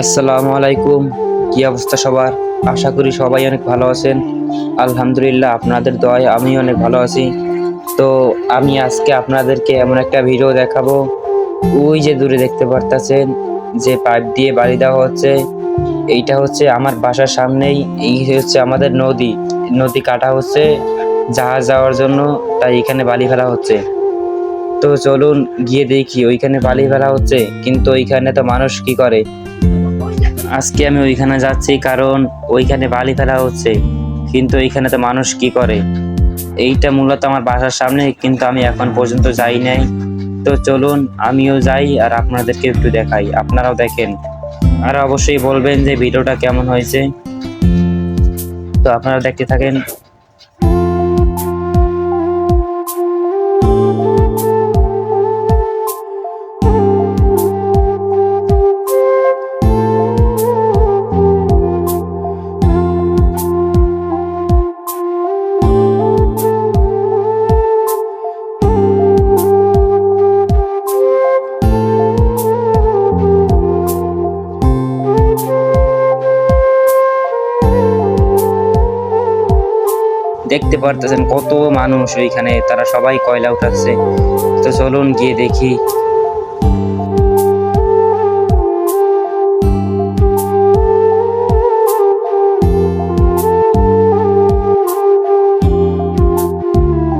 আসসালামু আলাইকুম। কি অবস্থা সবার? আশা করি সবাই অনেক ভালো আছেন। আলহামদুলিল্লাহ, আপনাদের দয়ায় আমি অনেক ভালো আছি। তো আমি আজকে আপনাদেরকে এমন একটা ভিডিও দেখাবো। ওই যে দূরে দেখতে পারতেছেন যে পাইপ দিয়ে বাড়ি দেওয়া হচ্ছে। এইটা হচ্ছে আমার বাসার সামনেই। এই হচ্ছে আমাদের নদী। নদী কাটা হচ্ছে জাহাজ যাওয়ার জন্য, তাই এখানে বালি ফেলা হচ্ছে। তো চলুন গিয়ে দেখি, ওইখানে বালি ফেলা হচ্ছে। কিন্তু ওইখানে তো মানুষ কি করে? আজকে আমি ওইখানে যাচ্ছি কারণ ওইখানে বালি ফেলা হচ্ছে। কিন্তু ওইখানে তো মানুষ কি করে? এইটা মূলত আমার বাসার সামনে, কিন্তু আমি এখন পর্যন্ত যাই নাই। তো চলুন, আমিও যাই আর আপনাদেরকে একটু দেখাই। আপনারাও দেখেন। আর অবশ্যই বলবেন যে ভিডিওটা কেমন হয়েছে। তো আপনারা দেখতে থাকেন দেখতে পারতেছেন কত মানুষ ওইখানে, তারা সবাই কয়লা উঠাচ্ছে। তো চলুন গিয়ে দেখি।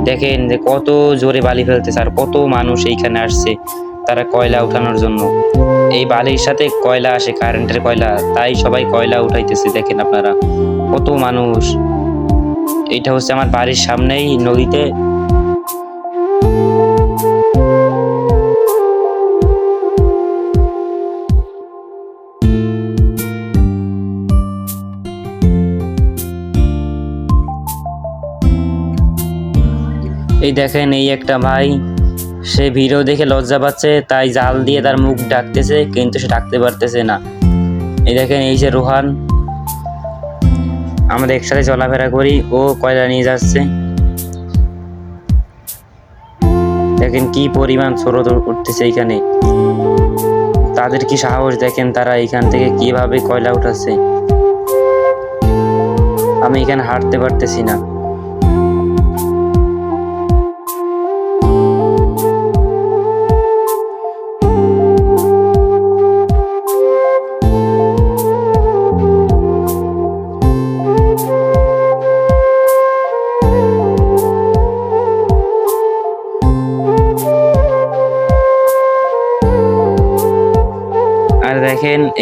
দেখেন যে কত জোরে বালি ফেলতেছে আর কত মানুষ এইখানে আসছে তারা কয়লা উঠানোর জন্য। এই বালির সাথে কয়লা আসে, কারেন্টের কয়লা, তাই সবাই কয়লা উঠাইতেছে, দেখেন আপনারা। কত মানুষ। এটা হচ্ছে আমার বাড়ির সামনেই নদীতে। এই দেখেন, এই একটা ভাই, সে ভিডিও দেখে লজ্জা পাচ্ছে, তাই জাল দিয়ে তার মুখ ডাকতেছে, কিন্তু সে ডাকতে পারতেছে না। এই দেখেন, এই যে রোহান। আমরা একসাথে চলাফেরা করি, ও কয়লা নিয়ে যাচ্ছে। দেখেন কি পরিমাণ স্রোত উঠতেছে এখানে তাদের কি সাহস দেখেন তারা এখান থেকে কীভাবে কয়লা উঠাচ্ছে। আমি এখানে হাঁটতে পারতেছি না।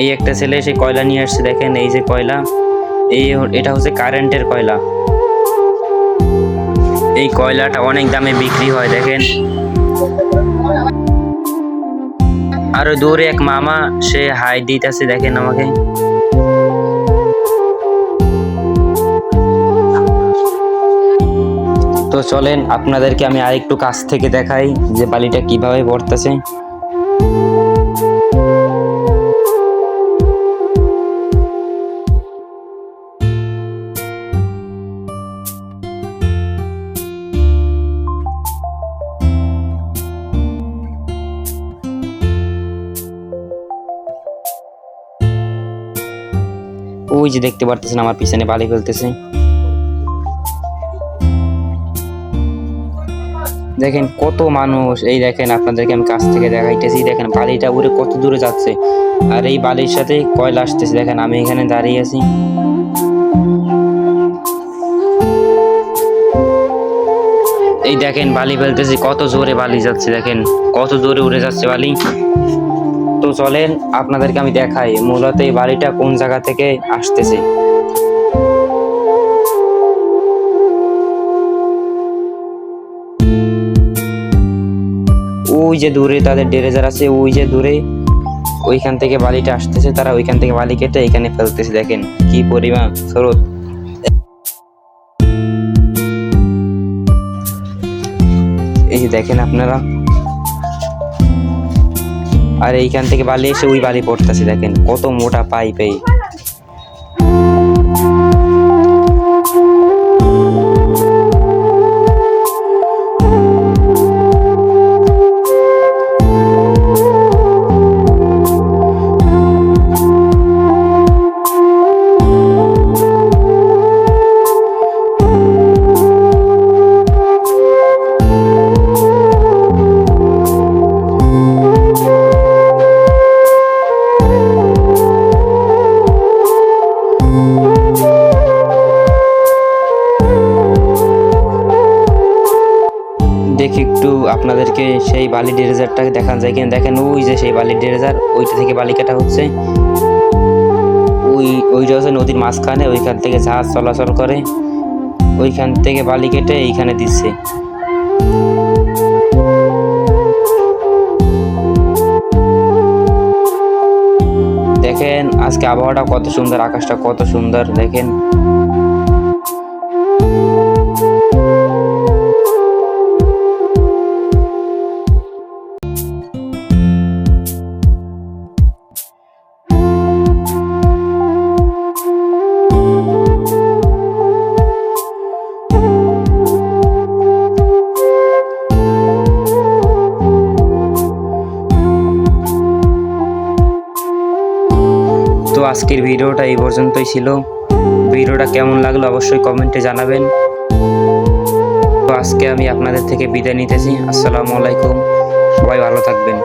এই একটা ছেলে সে কয়লা নিয়ে আসছে, দেখেন এই যে কয়লা, এই এটা হচ্ছে কারেন্টের কয়লা। এই কয়লাটা অনেক দামে বিক্রি হয়, দেখেন। আর দূরে এক মামা, সে হাই দিতেছে, দেখেন আমাকে। তো চলেন, আপনাদেরকে আমি আরেকটু কাছ থেকে দেখাই যে বালিটা কীভাবে পড়তেছে ওই যে দেখতে পারতেছেন আমার পিছনে বালি ফেলতেছে দেখেন কত মানুষ, এই দেখেন আপনাদেরকে আমি কাছ থেকে দেখাইতেছি, দেখেন বালিটা উড়ে কত দূরে যাচ্ছে। আর এই বালির সাথে কয়লা আসতেছে, দেখেন আমি এখানে দাঁড়িয়ে আছি। এই দেখেন বালি ফেলতেছি, কত জোরে বালি যাচ্ছে, দেখেন কত জোরে উড়ে যাচ্ছে বালি। তো চলেন, আপনাদেরকে আমি দেখাই মূলত এই বাড়িটা কোন জায়গা থেকে আসতেছে। ওই যে দূরে তাদের ডেরেজার আছে, ওই যে দূরে ওইখান থেকে বালিটা আসতেছে, তারা ওইখান থেকে বালি কেটে এখানে ফেলতেছে, দেখেন কি পরিমাণ স্রোত। এই দেখেন আপনারা আর এইখান থেকে বালি এসে ওই বালি পড়তেছে দেখেন কত মোটা পাইপ এই। আপনাদেরকে সেই বালি ড্রেজারটাকে দেখান যায় কিনা। দেখেন ওই যে সেই বালি ড্রেজার, ওইটা থেকে বালি কাটা হচ্ছে। ওই ওইটা হচ্ছে নদীর মাঝখানে, ওইখান থেকে জাহাজ চলাচল করে। ওইখান থেকে বালি কেটে এইখানে দিচ্ছে। দেখেন আজকে আবহাওয়াটা কত সুন্দর, আকাশটা কত সুন্দর, দেখেন। তো আজকের ভিডিওটা এই পর্যন্তই ছিল। ভিডিওটা কেমন লাগল অবশ্যই কমেন্টে জানাবেন। তো আজকে আমি আপনাদের থেকে বিদায় নিতেছি। আসসালামু আলাইকুম। সবাই ভালো থাকবেন।